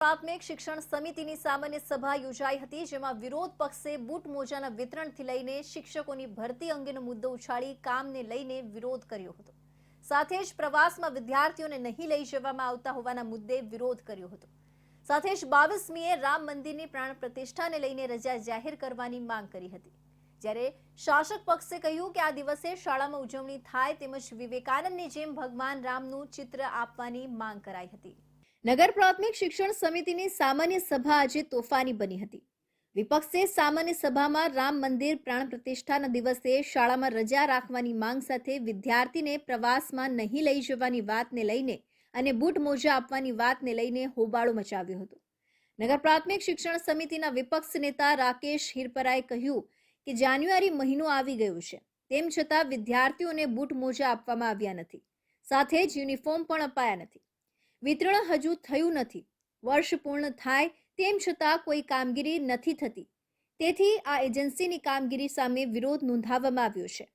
પ્રાથમિક શિક્ષણ સમિતિની સામાન્ય સભા યોજાઈ હતી, જેમાં વિરોધ પક્ષે બૂટ મોજાના વિતરણથી લઈને શિક્ષકોની ભરતી અંગેનો મુદ્દો ઉછાળી કામને લઈને વિરોધ કર્યો હતો. સાથે જ પ્રવાસમાં વિદ્યાર્થીઓને નહીં લઈ જવામાં આવતા હોવાના મુદ્દે વિરોધ કર્યો હતો. સાથે જ બાવીસમીએ રામ મંદિરની પ્રાણ પ્રતિષ્ઠાને લઈને રજા જાહેર કરવાની માંગ કરી હતી. જ્યારે શાસક પક્ષે કહ્યું કે આ દિવસે શાળામાં ઉજવણી થાય, તેમજ વિવેકાનંદની જેમ ભગવાન રામનું ચિત્ર આપવાની માંગ કરાઈ હતી. નગર પ્રાથમિક શિક્ષણ સમિતિની સામાન્ય સભા આજે તોફાની બની હતી. વિપક્ષે સામાન્ય સભામાં રામ મંદિર પ્રાણ પ્રતિષ્ઠાના દિવસે શાળામાં રજા રાખવાની માંગ સાથે વિદ્યાર્થીને પ્રવાસમાં નહીં લઈ જવાની વાતને લઈને અને બૂટ મોજા આપવાની વાતને લઈને હોબાળો મચાવ્યો હતો. નગર પ્રાથમિક શિક્ષણ સમિતિના વિપક્ષ નેતા રાકેશ હિરપરાએ કહ્યું કે જાન્યુઆરી મહિનો આવી ગયો છે, તેમ છતાં વિદ્યાર્થીઓને બૂટ મોજા આપવામાં આવ્યા નથી. સાથે જ યુનિફોર્મ પણ અપાયા નથી. વિતરણ હજુ થયું નથી. વર્ષ પૂર્ણ થાય તેમ છતાં કોઈ કામગીરી નથી થતી. તેથી આ એજન્સીની કામગીરી સામે વિરોધ નોંધાવવામાં આવ્યો છે.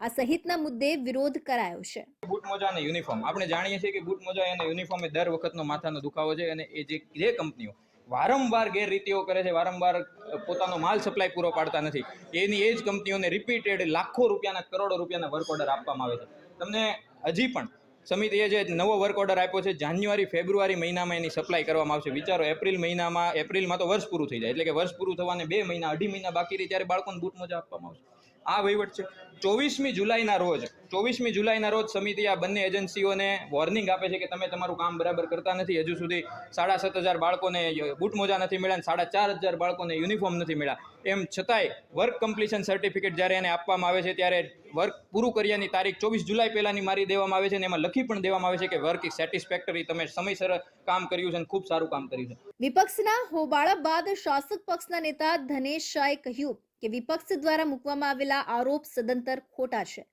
આ સહિતના મુદ્દે વિરોધ કરાયો છે. બૂટ મોજા અને યુનિફોર્મ. આપણે જાણીએ છીએ કે બૂટ મોજા અને યુનિફોર્મ એ દર વખતનો માથાનો દુખાવો છે અને એ જે જે કંપનીઓ વારંવાર ગેરરીતિઓ કરે છે, વારંવાર પોતાનો માલ સપ્લાય પૂરો પાડતા નથી. એની એ જ કંપનીઓને રિપીટેડ લાખો રૂપિયાના કરોડો રૂપિયાના વર્ક ઓર્ડર આપવામાં આવે છે. તમને હજી પણ સમિતિએ જે નવો વર્ક ઓર્ડર આપ્યો છે, જાન્યુઆરી, ફેબ્રુઆરી મહિનામાં એની સપ્લાય કરવામાં આવશે. વિચારો, એપ્રિલ મહિનામાં, એપ્રિલમાં તો વર્ષ પૂરું થઈ જાય. એટલે કે વર્ષ પૂરું થવાને બે મહિના, અઢી મહિના બાકી રહી ત્યારે બાળકોને બૂટ મોજા આપવામાં આવશે. આ વહીવટ છે. ચોવીસમી જુલાઈના રોજ, ચોવીસમી જુલાઈના રોજ સમિતિ આ બંને એજન્સીઓને વોર્નિંગ આપે છે કે તમે તમારું કામ બરાબર કરતા નથી. હજુ સુધી સાડા સાત હજાર બાળકોને બૂટ મોજા નથી મળ્યા સાડા ચાર હજાર બાળકોને યુનિફોર્મ નથી મળ્યા. એમ છતાંય વર્ક કમ્પ્લીશન સર્ટિફિકેટ જ્યારે એને આપવામાં આવે છે ત્યારે વર્ક પૂરું કર્યાની તારીખ ચોવીસ જુલાઈ પહેલાંની મારી દેવામાં આવે છે અને એમાં લખી પણ દેવામાં આવે છે કે વર્ક ઇઝ સેટિસ્ફેક્ટરી તમે સમયસર કામ કર્યું છે અને ખૂબ સારું કામ કર્યું છે. વિપક્ષના હોબાળા બાદ શાસક પક્ષના નેતા ધનેશ શાહે કહ્યું કે વિપક્ષ દ્વારા મૂકવામાં આવેલા આરોપ સદંતર ખોટા છે.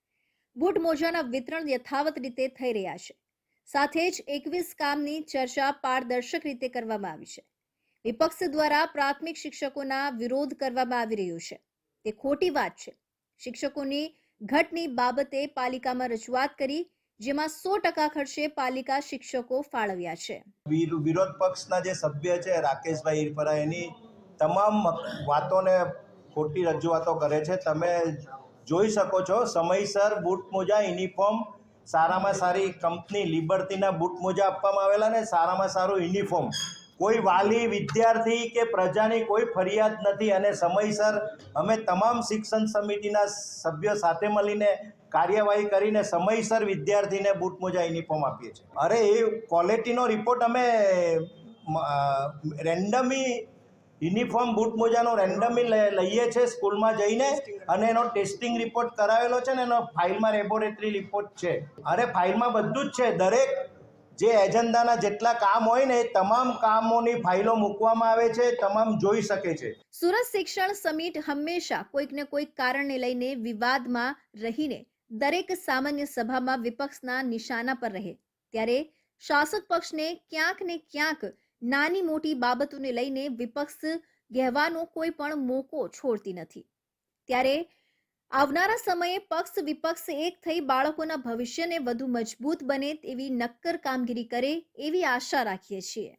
બૂટ મોજાના વિતરણ યથાવત રીતે થઈ રહ્યા છે. સાથે જ એકવીસ કામની ચર્ચા પારદર્શક રીતે કરવામાં આવી છે. વિપક્ષ દ્વારા પ્રાથમિક શિક્ષકોના વિરોધ કરવામાં આવી રહ્યો છે. તે ખોટી વાત છે. શિક્ષકોની ઘટની બાબતે પાલિકામાં રજૂઆત કરી, જેમાં સો ટકા ખર્ચે પાલિકા શિક્ષકો ફાળવ્યા છે. વિરોધ પક્ષના જે સભ્ય છે, રાકેશભાઈ ઈરપરા, એની તમામ વાતોને ખોટી રજૂઆતો કરે છે. તમે જોઈ શકો છો, સમયસર બૂટ મોજા, યુનિફોર્મ, સારામાં સારી કંપની લિબર્ટીના બૂટ મોજા આપવામાં આવેલા ને સારામાં સારું યુનિફોર્મ. કોઈ વાલી, વિદ્યાર્થી કે પ્રજાની કોઈ ફરિયાદ નથી અને સમયસર અમે તમામ શિક્ષણ સમિતિના સભ્યો સાથે મળીને કાર્યવાહી કરીને સમયસર વિદ્યાર્થીને બૂટ મોજા, યુનિફોર્મ આપીએ છીએ. અરે, એ ક્વોલિટીનો રિપોર્ટ અમે રેન્ડમી યુનિફોર્મ બૂટ મોજાનો રેન્ડમી લઈએ છીએ સ્કૂલમાં જઈને અને એનો ટેસ્ટિંગ રિપોર્ટ કરાવેલો છે ને એનો ફાઇલમાં લેબોરેટરી રિપોર્ટ છે. અરે ફાઇલમાં બધું જ છે. દરેક જે એજન્ડાના જેટલા કામ હોય ને તમામ કામોની ફાઇલો મૂકવામાં આવે છે, તમામ જોઈ શકે છે. સુરત શિક્ષણ સમિટ હંમેશા કોઈક ને કોઈક કારણને લઈને વિવાદમાં રહીને દરેક સામાન્ય સભામાં વિપક્ષના નિશાના પર રહે. ત્યારે શાસક પક્ષને ક્યાંક ને ક્યાંક નાની મોટી બાબતોને લઈને વિપક્ષ કહેવાનો કોઈ પણ મોકો છોડતી નથી. ત્યારે આવનારા સમયે પક્ષ વિપક્ષ એક થઈ બાળકોના ભવિષ્યને વધુ મજબૂત બને તેવી નક્કર કામગીરી કરે એવી આશા રાખીએ છીએ.